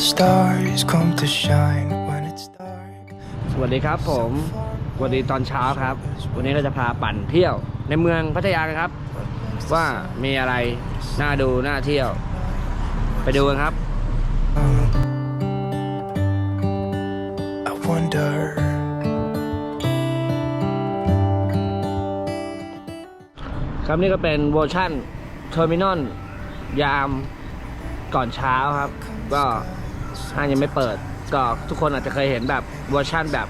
the stars come to shine when it's dark. สวัสดีครับผมสวัสดีตอนเช้าครับ วันนี้เราจะพาปั่นเที่ยวในเมืองพัทยากันครับ ว่ามีอะไรน่าดูน่าเที่ยว ไปดูกันครับ I wonder. ครับนี่ก็เป็นเวอร์ชั่นเทอร์มินอลยามก่อนเช้าครับ ก็ ห้างยังไม่เปิด ก็ทุกคนอาจจะเคยเห็นแบบเวอร์ชั่นแบบ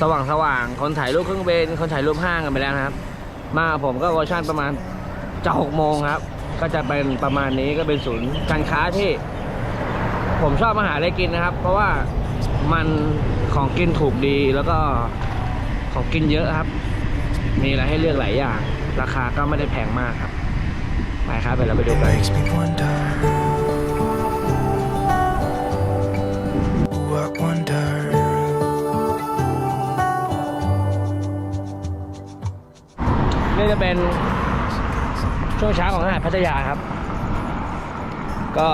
สว่างสว่างๆคนถ่ายรูปเครื่องเบนคนถ่ายรูปห้างกันไปแล้วนะครับ มาผมก็เวอร์ชั่นประมาณจะหกโมงครับ ก็จะเป็นประมาณนี้ก็เป็นศูนย์การค้าที่ ผมชอบมาหาอะไรกินนะครับ เพราะว่ามันของกินถูกดีแล้วก็ของกินเยอะครับ มีอะไรให้เลือกหลายอย่าง ราคาก็ไม่ได้แพงมากครับ ไปครับเดี๋ยวเราไปดูกัน เป็นช่วงเช้าของหาดพัทยาครับ ก็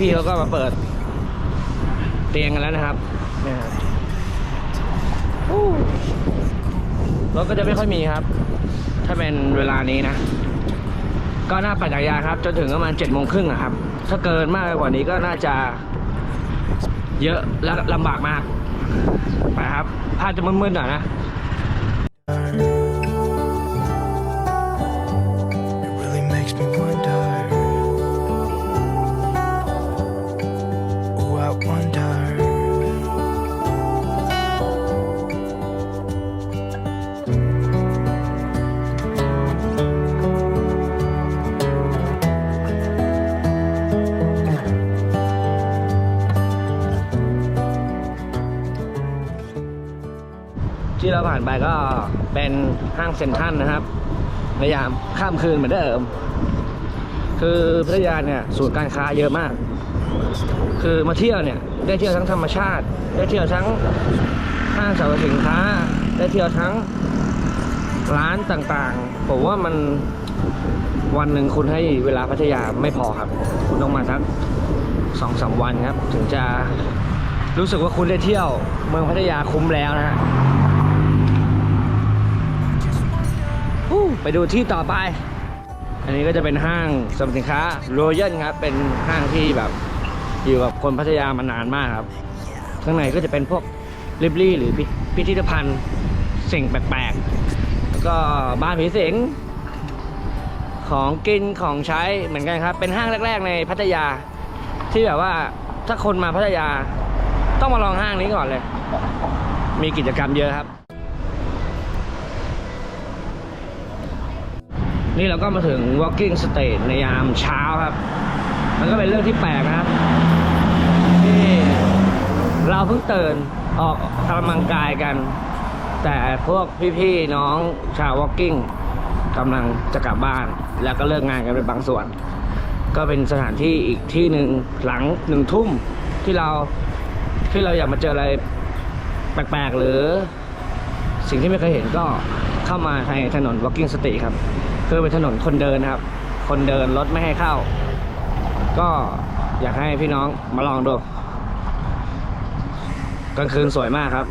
พี่ๆเขาก็มาเปิด เตียงกันแล้วนะครับเนี่ยครับรถก็จะไม่ค่อยมีครับ ถ้าเป็นเวลานี้นะ ก็น่าปั่นจักรยานครับ จนถึงประมาณเจ็ดโมงครึ่งอะครับ ถ้าเกินมากกว่านี้ก็น่าจะ เยอะและลำบากมากไปครับภาพจะมืดๆหน่อยนะ ผ่านไปก็เป็นห้างเซ็นทรัลนะครับในยามข้ามคืนเหมือนเดิม คือพัทยาเนี่ยศูนย์การค้าเยอะมาก คือมาเที่ยวเนี่ยได้เที่ยวทั้งธรรมชาติ ได้เที่ยวทั้งห้างสรรพสินค้า ได้เที่ยวทั้งร้านต่างๆ ผมว่ามันวันหนึ่งคุณให้เวลาพัทยาไม่พอครับ คุณต้องมาสักสองสามวันครับ ถึงจะรู้สึกว่าคุณได้เที่ยวเมืองพัทยาคุ้มแล้วนะฮะ ไปดูที่ต่อไป อันนี้ก็จะเป็นห้างสรรพสินค้าโรยัลครับ เป็นห้างที่แบบอยู่กับคนพัทยามานานมากครับ ข้างในก็จะเป็นพวกลิบลี่หรือพิพิพิธภัณฑ์สิ่งแปลกๆ แล้วก็บ้านผีสิงของกินของใช้เหมือนกันครับ เป็นห้างแรก ๆ ในพัทยา ที่แบบว่าถ้าคนมาพัทยา ต้องมาลองห้างนี้ก่อนเลย มีกิจกรรมเยอะครับ นี่เราก็มาถึง walking stage ในยามเช้าครับ มันก็เป็นเรื่องที่แปลกนะครับที่เราเพิ่งตื่นออกกำลังกายกัน แต่พวกพี่ๆน้องชาว walking กำลังจะกลับบ้าน แล้วก็เลิกงานกันไปบางส่วน ก็เป็นสถานที่อีกที่หนึ่งหลังหนึ่งทุ่มที่เราที่เราอยากมาเจออะไรแปลกๆ หรือสิ่งที่ไม่เคยเห็นก็เข้ามาในถนน walking street ครับ คือเป็นถนนคนเดินครับ คนเดินรถไม่ให้เข้า ก็อยากให้พี่น้องมาลองดูกลางคืนสวยมากครับ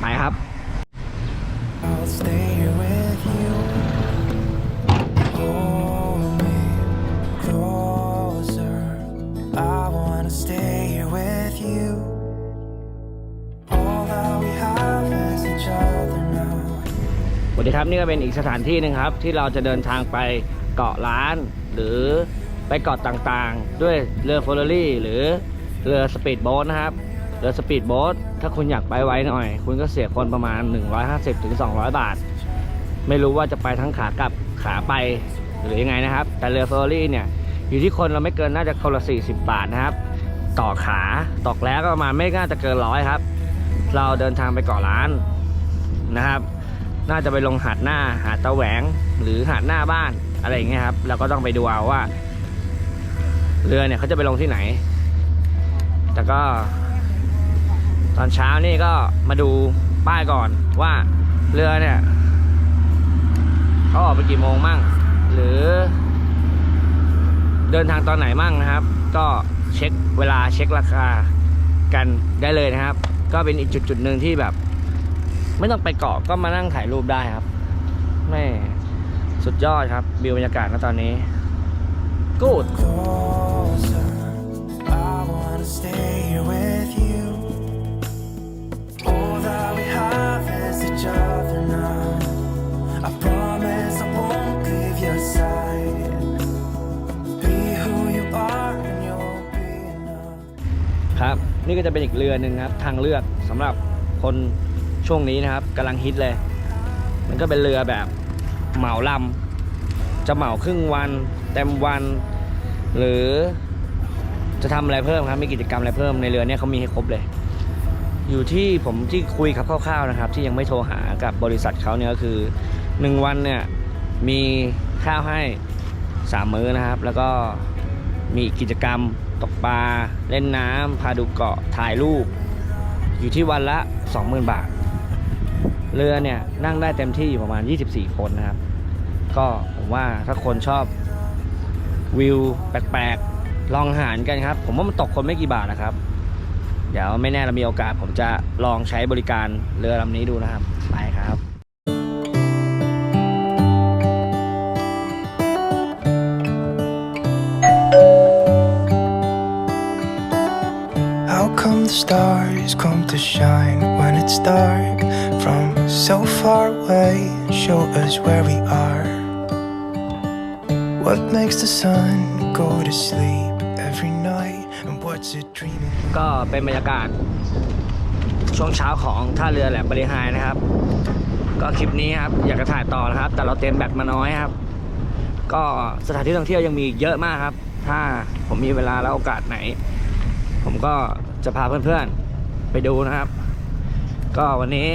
ไปครับ ดีครับนี่ก็เป็นอีกสถานที่หนึ่งครับ ที่เราจะเดินทางไปเกาะล้าน หรือไปเกาะต่างๆ ด้วยเรือเฟอร์รารี่ หรือเรือสปีดโบ๊ทนะครับเรือสปีดโบ๊ทถ้าคุณอยากไปไวหน่อย คุณก็เสียคนประมาณ 150ถึง200 บาท ไม่รู้ว่าจะไปทั้งขากลับขาไปหรือยังไงนะครับ แต่เรือเฟอร์รารี่เนี่ยอยู่ที่คนเราไม่เกินน่าจะคนละ 40 บาทนะครับ ต่อขาตอกแล้วก็ประมาณไม่น่าจะเกินร้อยครับ เราเดินทางไปเกาะล้านนะครับ น่าจะไปลงหาดหน้าหาดตะแหวงหรือหาดหน้าบ้านอะไรอย่างเงี้ยครับเราก็ต้องไปดูเอาว่า เรือเนี่ยเขาจะไปลงที่ไหน แต่ก็ ตอนเช้านี่ก็มาดูป้ายก่อนว่าเรือเนี่ยเขาออกไปกี่โมงมั่ง หรือ เดินทางตอนไหนมั่งนะครับ ก็เช็คเวลาเช็คราคากันได้เลยนะครับ ก็เป็นอีกจุดจุดหนึ่งที่แบบ ไม่ต้องไปเกาะก็มานั่งถ่ายรูปได้ครับแม่สุดยอดครับวิวบรรยากาศณตอนนี้กูด closer. I wanna stay here with you. All that we have is each other now. I promise I won't leave your side. Be who you are and you'll be enough. ครับ นี่ก็จะเป็นอีกเรือหนึ่งครับ ทางเลือกสำหรับคน ช่วงนี้นะครับกำลังฮิตเลย มันก็เป็นเรือแบบเหมาลำจะเหมาครึ่งวันเต็มวัน หรือจะทำอะไรเพิ่มครับมีกิจกรรมอะไรเพิ่มในเรือเนี่ยเขามีให้ครบเลย อยู่ที่ผมที่คุยครับคร่าวๆนะครับ ที่ยังไม่โทรหากับบริษัทเขาเนี่ยก็คือหนึ่งวันเนี่ยมีข้าวให้สามมื้อนะครับ แล้วก็มีกิจกรรมตกปลา เล่นน้ำพาดูเกาะถ่ายรูป อยู่ที่วันละ 20,000 บาท เรือเนี่ยนั่งได้เต็มที่อยู่ประมาณ 24 คนนะครับ ก็ผมว่าถ้าคนชอบวิวแปลกๆ ลองหารกันครับ ผมว่ามันตกคนไม่กี่บาทนะครับ เดี๋ยวไม่แน่เรามีโอกาสผมจะลองใช้บริการเรือลำนี้ดูนะครับ ไปครับ come the stars come to shine when it's dark from so far away show us where we are? What makes the sun go to sleep every night and what's it dreaming? ก็เป็นบรรยากาศ ช่วงเช้าของท่าเรือแหลมบริหายนะครับ ก็คลิปนี้ครับอยากจะถ่ายต่อนะครับ แต่เราเต็มแบตมาน้อยครับ ก็สถานที่ท่องเที่ยวยังมีอีกเยอะมากครับ ถ้าผมมีเวลาและโอกาสไหน ผมก็ จะพาเพื่อนๆไปดูนะครับ ก็วันนี้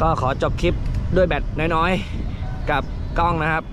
ก็ขอจบคลิปด้วยแบตน้อยๆ กับกล้องนะครับ